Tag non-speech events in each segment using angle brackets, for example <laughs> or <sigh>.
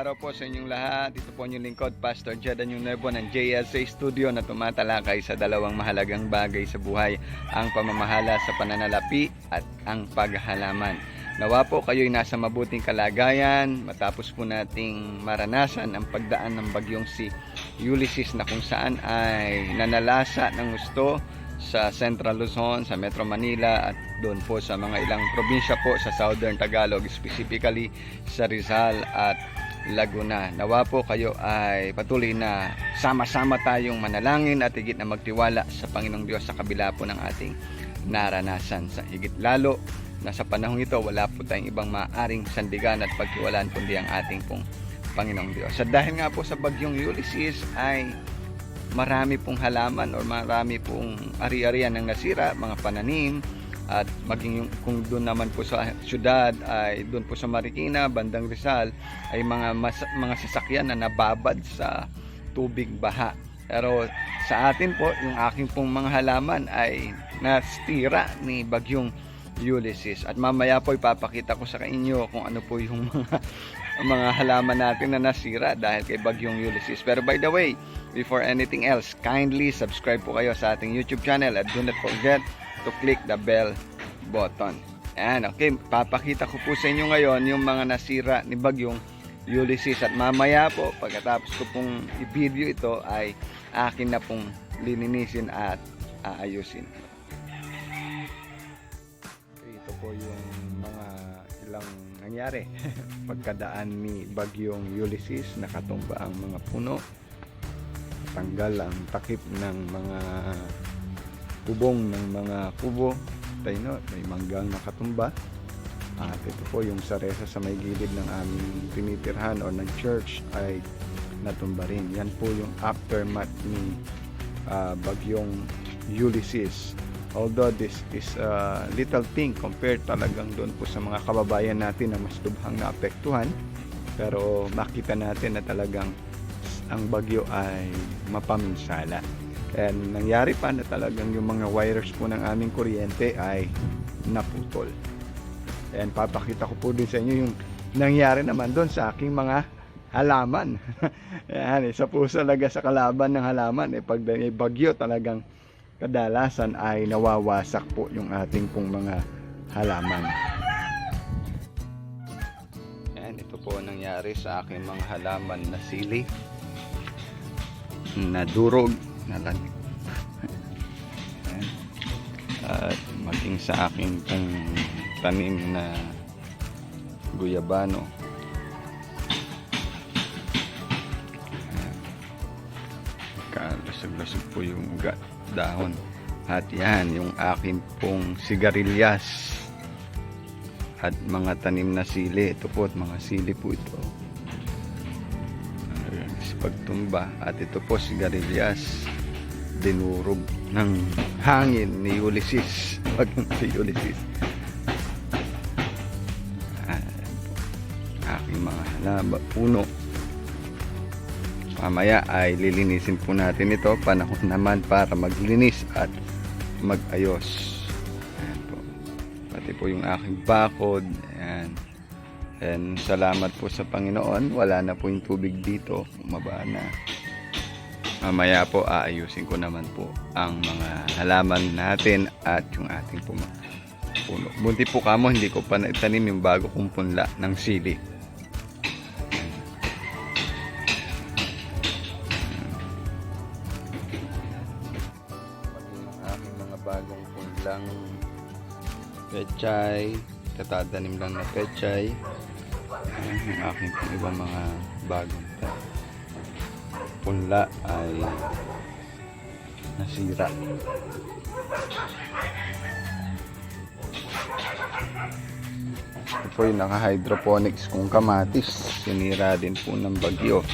araw po sa inyong lahat. Ito po yung lingkod, Pastor Jadan yung Nervo ng JSA Studio na tumatalakay sa dalawang mahalagang bagay sa buhay, ang pamamahala sa pananalapi at ang paghahalaman. Nawa po kayo'y nasa mabuting kalagayan matapos po nating maranasan ang pagdaan ng bagyong si Ulysses na kung saan ay nanalasa ng gusto sa Central Luzon, sa Metro Manila at doon po sa mga ilang probinsya po sa Southern Tagalog, specifically sa Rizal at Laguna. Nawa po kayo ay patuloy na sama-sama tayong manalangin at higit na magtiwala sa Panginoong Diyos sa kabila po ng ating naranasan. Sa higit lalo na sa panahong ito, wala po tayong ibang maaring sandigan at pagtiwalaan kundi ang ating pong Panginoong Diyos. At dahil nga po sa bagyong Ulysses ay marami pong halaman or marami pong ari-arian ng nasira, mga pananim at maging yung, kung doon naman po sa syudad ay doon po sa Marikina, bandang Rizal ay mga mas, mga sasakyan na nababad sa tubig baha. Pero sa atin po, yung aking pong mga halaman ay nastira ni bagyong Ulysses. At mamaya po ipapakita ko sa inyo kung ano po yung mga <laughs> mga halaman natin na nasira dahil kay bagyong Ulysses. Pero by the way, before anything else, kindly subscribe po kayo sa ating YouTube channel at do not forget to click the bell button. Ayan, okay. Papakita ko po sa inyo ngayon yung mga nasira ni bagyong Ulysses. At mamaya po, pagkatapos ko pong i-video ito, ay akin na pong lininisin at aayusin. Ito po yung mga ilang nangyari <laughs> pagkadaan ni bagyong Ulysses nakatumba ang mga puno tanggal ang takip ng mga kubong ng mga kubo. Tayo may manggang nakatumba at ito po yung saresa sa may gilid ng aming tinitirhan o ng church ay natumba rin. Yan po yung aftermath ni ah, bagyong Ulysses. Although this is a little thing compared talagang doon po sa mga kababayan natin na mas lubhang naapektuhan pero makita natin na talagang ang bagyo ay mapaminsala and nangyari pa na talagang yung mga wires po ng aming kuryente ay naputol and papakita ko po din sa inyo yung nangyari naman doon sa aking mga halaman <laughs> yan isa po talaga sa kalaban ng halaman eh, pag may bagyo talagang kadalasan ay nawawasak po yung ating pong mga halaman. Yan, ito po ang nangyari sa aking mga halaman na sili. Nadurog, nalamig. Yan. At maging sa aking pong tanim na guyabano. Yan. Kalasag-lasag po yung ugat dahon. At yan, yung akin pong sigarilyas at mga tanim na sili. Ito po, at mga sili po ito. Pagtumba. At ito po, sigarilyas. Dinurog ng hangin ni Ulysses. Pag si Ulysses. Po. Aking mga halaba, puno. Mamaya ay lilinisin po natin ito. Panahon naman para maglinis at magayos. Ayan po. Pati po yung aking bakod. Ayan. And salamat po sa Panginoon. Wala na po yung tubig dito. Umaba na mamaya po aayusin ko naman po ang mga halaman natin at yung ating po mga puno. Bunti po kamo hindi ko pa naitanim yung bago kong punla ng sili. Aking mga bagong punlang pechay katatanim lang na pechay. Aking ibang mga bagong ta- punla ay nasira. Ito po yung naka hydroponics kong kamatis. Sinira din po ng bagyo.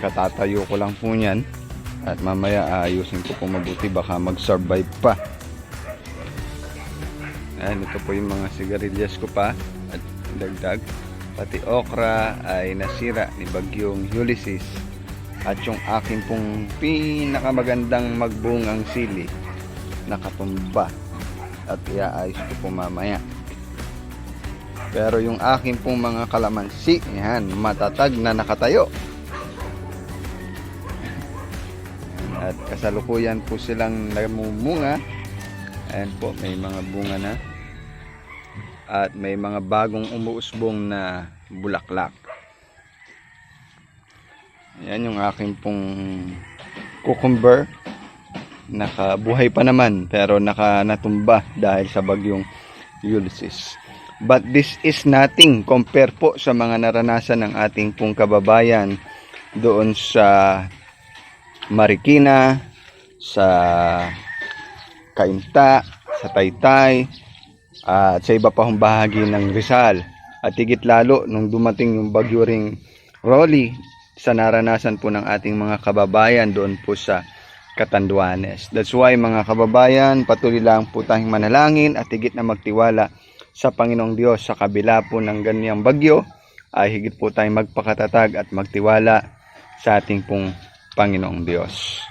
Katatayo ko lang po yan at mamaya aayusin ko po mabuti. Baka mag-survive pa. Ayan ito po yung mga sigarilyas ko pa. At dagdag pati okra ay nasira ni bagyong Ulysses at yung aking pong pinakamagandang magbungang sili nakatumba at iaayos ko po mamaya Pero yung akin pong mga kalamansi, yan, matatag na nakatayo. At kasalukuyan po silang namumunga. Ayan po, may mga bunga na. At may mga bagong umuusbong na bulaklak. Yan yung aking pong cucumber. Nakabuhay pa naman pero naka natumba dahil sa bagyong Ulysses. But this is nothing compare po sa mga naranasan ng ating pong kababayan doon sa Marikina, sa Kainta, sa Taytay, at sa iba pa hong bahagi ng Rizal. At higit lalo nung dumating yung bagyo ring Rolly sa naranasan po ng ating mga kababayan doon po sa Catanduanes. That's why mga kababayan, patuloy lang po tayong manalangin at higit na magtiwala sa Panginoong Diyos sa kabila po ng ganyang bagyo ay higit po tayong magpakatatag at magtiwala sa ating pong Panginoong Diyos.